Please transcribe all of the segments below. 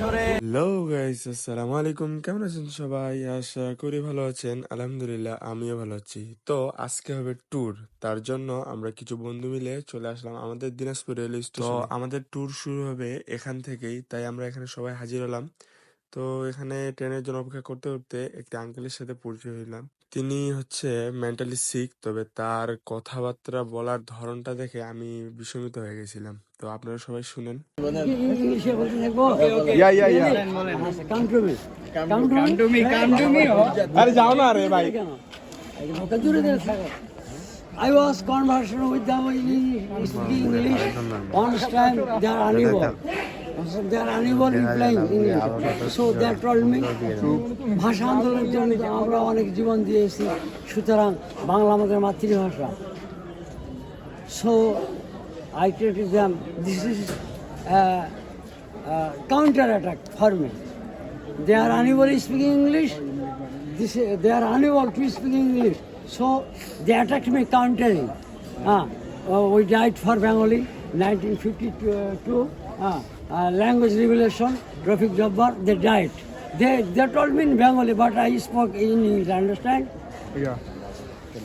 Hello guys আসসালামু আলাইকুম। কেমন আছেন সবাই? আশা করি ভালো আছেন। আলহামদুলিল্লাহ আমিও ভালো আছি। তো আজকে হবে ট্যুর তার জন্য আমরা কিছু বন্ধু মিলে চলে আসলাম আমাদের দিনাজপুর রেল স্টেশন তো আমাদের ট্যুর শুরু হবে এখান থেকেই। তাই আমরা এখানে সবাই হাজির হলাম। তো এখানে ট্রেনের জন্য অপেক্ষা করতে করতে একটি আঙ্কেলের সাথে পরিচয় হইলাম। তিনি হচ্ছে মেন্টালি সিক তবে তার কথাবার্তা বলার ধরনটা দেখে আমি বিস্মিত হয়ে গেছিলাম তো আপনারা সবাই শুনেন ইংলিশে বলতে থাকব yeah yeah yeah come to me come to me come to me আরে যাও না রে ভাই কেন এই মুখে দূরে দূরে থাকো I was conversation with them in English, speaking English. On time, they are unable. They are animal employing so they told me ভাষা আন্দোলনের জন্য আমরা অনেক জীবন দিয়েছি, সুতরাং বাংলা আমাদের মাতৃভাষা। So I create them this is counter attack for me they are animal speaking English this they are animal to speaking English so they attack me countering হ্যাঁ ওই died for Bengali nineteen fifty two হ্যাঁ language revelation, Rafiq Jabbar, they died. They, they told me in Bengali, but I spoke in English, understand? Yeah.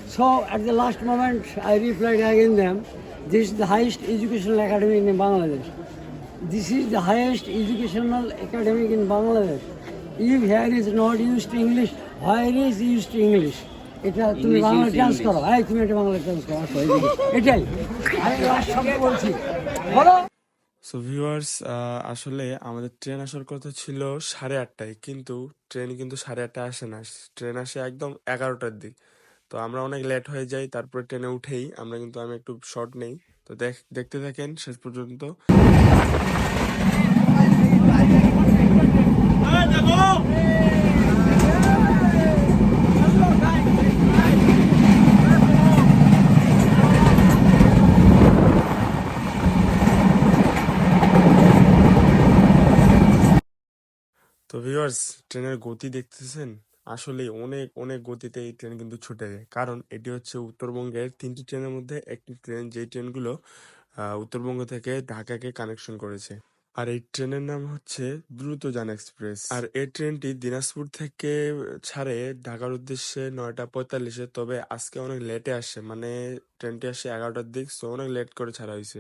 So at the last moment, I replied again them, this is the highest educational academy in Bangladesh. This is the highest educational academic in Bangladesh. If here is not used to English, where is used to English? এটা তুমি Bangla chance করো এই তুমি এটা Bangla chance করো এটাই আমি last শব্দ বলছি বলো সো ভিউয়ার্স আসলে আমাদের ট্রেন আসার কথা ছিল সাড়ে আটটায়, কিন্তু ট্রেন কিন্তু সাড়ে আটটায় আসে না। ট্রেন আসে একদম এগারোটার দিক। তো আমরা অনেক লেট হয়ে যাই, তারপরে ট্রেনে উঠেই আমরা কিন্তু, আমি একটু শর্ট নেই। তো দেখ, দেখতে থাকেন শেষ পর্যন্ত। তো ভিউয়ার্স ট্রেনের গতি দেখতেছেন? আসলে অনেক অনেক গতিতে এই ট্রেন কিন্তু ছুটে যায়। কারণ এটি হচ্ছে উত্তরবঙ্গের তিনটি ট্রেনের মধ্যে একটি ট্রেন যেই ট্রেনগুলো উত্তরবঙ্গ থেকে ঢাকাকে কানেকশন করেছে। আর এই ট্রেনের নাম হচ্ছে দ্রুতযান এক্সপ্রেস। আর এই ট্রেনটি দিনাজপুর থেকে ছাড়ে ঢাকার উদ্দেশ্যে নয়টা পঁয়তাল্লিশে, তবে আজকে অনেক লেটে আসে। মানে ট্রেনটি আসে এগারোটার দিক সো অনেক লেট করে ছাড়া হয়েছে।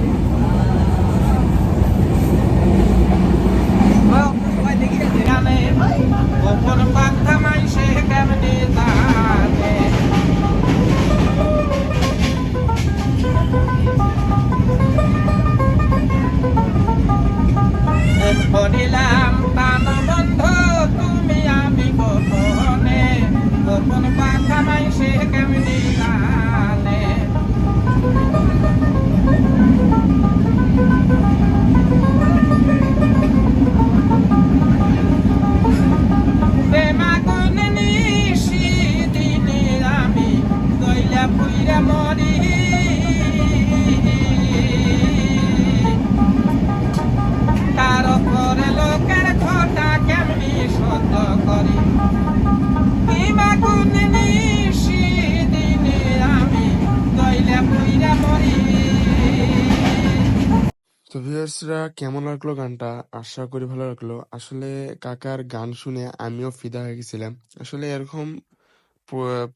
তো ভিউয়ার্সরা, কেমন লাগল গানটা? আশা করি ভালো লাগল। আসলে কাকার গান শুনে আমিও ফিদা হয়ে গেছিলাম। আসলে এরকম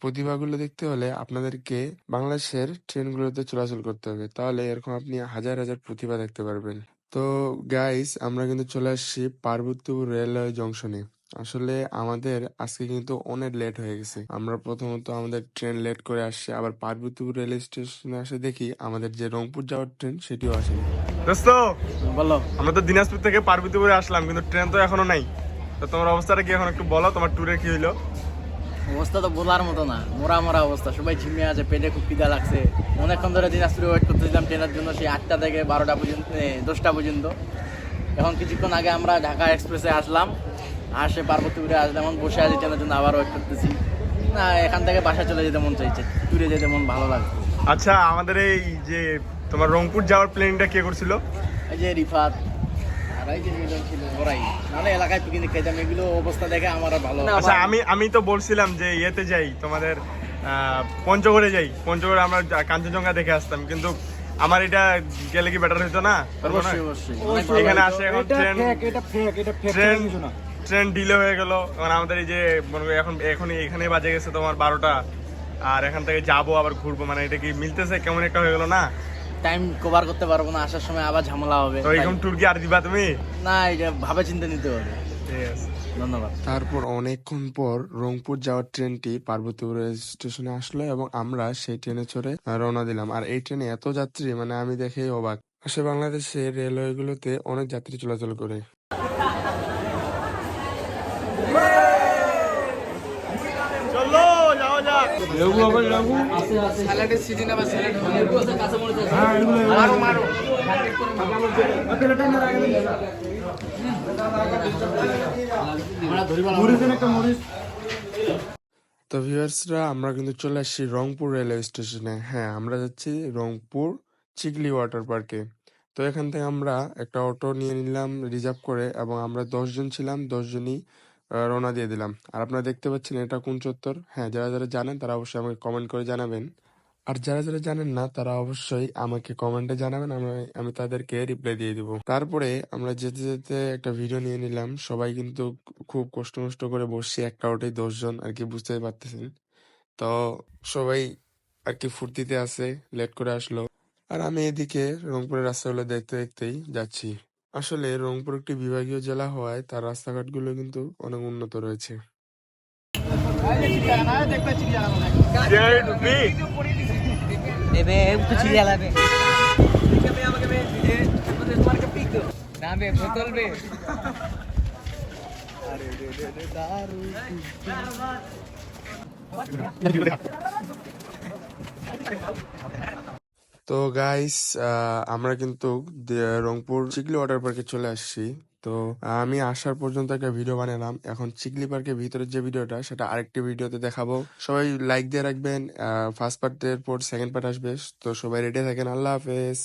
প্রতিভাগুলো দেখতে হলে আপনাদেরকে বাংলাদেশের ট্রেনগুলোতে চলাচল করতে হবে। তাহলে এরকম আপনি হাজার হাজার প্রতিভা দেখতে পারবেন। তো গাইস আমরা কিন্তু চলে আসছি পার্বতীপুর রেলওয়ে জংশনে। আসলে আমাদের আজকে কিন্তু অনেক লেট হয়ে গেছে। আমরা প্রথমত আমাদের ট্রেন লেট করে আসছি আবার পার্বতীপুর রেল স্টেশনে আসে দেখি আমাদের যে রংপুর যাওয়ার ট্রেন সেটিও আসেনি। দোস্ত বলো। আমরা তো দিনাজপুর থেকে পার্বতীপুরে আসলাম কিন্তু ট্রেন তো এখনও নাই। তো তোমার অবস্থাটা কি এখন একটু বলো তোমার ট্যুরে কি হইল? অবস্থা তো বলার মতো না মোরা মোরা অবস্থা। সবাই ঝিমিয়ে আছে পেটে খুব খিদা লাগছে। অনেকক্ষণ ধরে দিনাজপুরে ওয়েট করতেছিলাম ট্রেনের জন্য সেই আটটা থেকে বারোটা পর্যন্ত দশটা পর্যন্ত। এখন কিছুক্ষণ আগে আমরা ঢাকা এক্সপ্রেসে আসলাম আর আসে পার্বতীপুরে আসলে এখন বসে আছি ট্রেনের জন্য আবার ওয়েট করতেছি। না এখান থেকে বাসা চলে যেতে মন চাইছে ট্যুরে যেতে মন ভালো লাগছে। আচ্ছা আমাদের এই যে তোমার রংপুর যাওয়ার প্লেনটা কে করছিল? এই যে রিফাত আমি আমি তো বলছিলাম যে ইয়েতে যাই তোমাদের পঞ্চগড়ে যাই। পঞ্চগড়ে আমরা কাঞ্চনজঙ্ঘা দেখে আসতাম কিন্তু আমার এটা গেলে কি বেটার হইতো না? এখানে আসে এখন ট্রেন ট্রেন ট্রেন ডিলে হয়ে গেল। এখন আমাদের এই যে মনে করো এখন এখন এখানে বাজে গেছে তোমার বারোটা। আর এখান থেকে যাব আবার ঘুরবো। মানে এটা কি মিলতেছে? কেমন একটা হয়ে গেলো না? টাইম কভার করতে পারব না আসার সময় আবার ঝামেলা হবে তো এরকম ট্যুর কি আর দিবা তুমি? না এটা ভাবে চিন্তা নিতে হবে। ঠিক ধন্যবাদ। তারপর অনেকক্ষণ পর রংপুর যাওয়ার ট্রেনটি পার্বতীপুর স্টেশনে আসলো এবং আমরা সেই ট্রেনে চড়ে রওনা দিলাম। আর এই ট্রেনে এত যাত্রী মানে আমি দেখেই অবাক। আসলে বাংলাদেশে রেলওয়েগুলোতে অনেক যাত্রী চলাচল করে চলো যাও যাক তো ভিউয়ার্সরা আমরা কিন্তু চলে আসছি রংপুর রেলওয়ে স্টেশনে। হ্যাঁ আমরা যাচ্ছি রংপুর চিকলি ওয়াটার পার্কে। তো এখান থেকে আমরা একটা অটো নিয়ে নিলাম রিজার্ভ করে এবং আমরা দশজন ছিলাম দশজনই রওনা দিয়ে দিলাম। আর আপনারা দেখতে পাচ্ছেন এটা কোন চত্বর? হ্যাঁ যারা যারা জানেন তারা অবশ্যই আমাকে কমেন্ট করে জানাবেন। আর যারা যারা জানেন না, তারা অবশ্যই আমাকে কমেন্টে জানাবেন, আমি আমি তাদেরকে রিপ্লাই দিয়ে দিব। তারপরে আমরা যেতে যেতে একটা ভিডিও নিয়ে নিলাম। সবাই কিন্তু খুব কষ্ট মষ্ট করে বসছি একটা ওটাই দশজন আর কি বুঝতে পারতেছেন। তো সবাই আর কি ফুর্তিতে আছে লেট করে আসলো। আর আমি এদিকে রংপুরের রাস্তাগুলো দেখতে দেখতেই যাচ্ছি। আসলে রংপুর একটি বিভাগীয় জেলা হওয়ায় তার রাস্তাঘাটগুলো কিন্তু অনেক উন্নত রয়েছে। এবে তো গাইস আমরা কিন্তু রংপুর চিকলি ওয়াটার পার্কে চলে আসছি। তো আমি আসার পর্যন্ত একটা ভিডিও বানালাম। এখন চিকলি পার্কের ভিতরের যে ভিডিওটা সেটা আরেকটি ভিডিওতে দেখাবো। সবাই লাইক দিয়ে রাখবেন ফার্স্ট পার্টের পর সেকেন্ড পার্ট আসবে। তো সবাই রেডি থাকেন। আল্লাহ হাফেজ।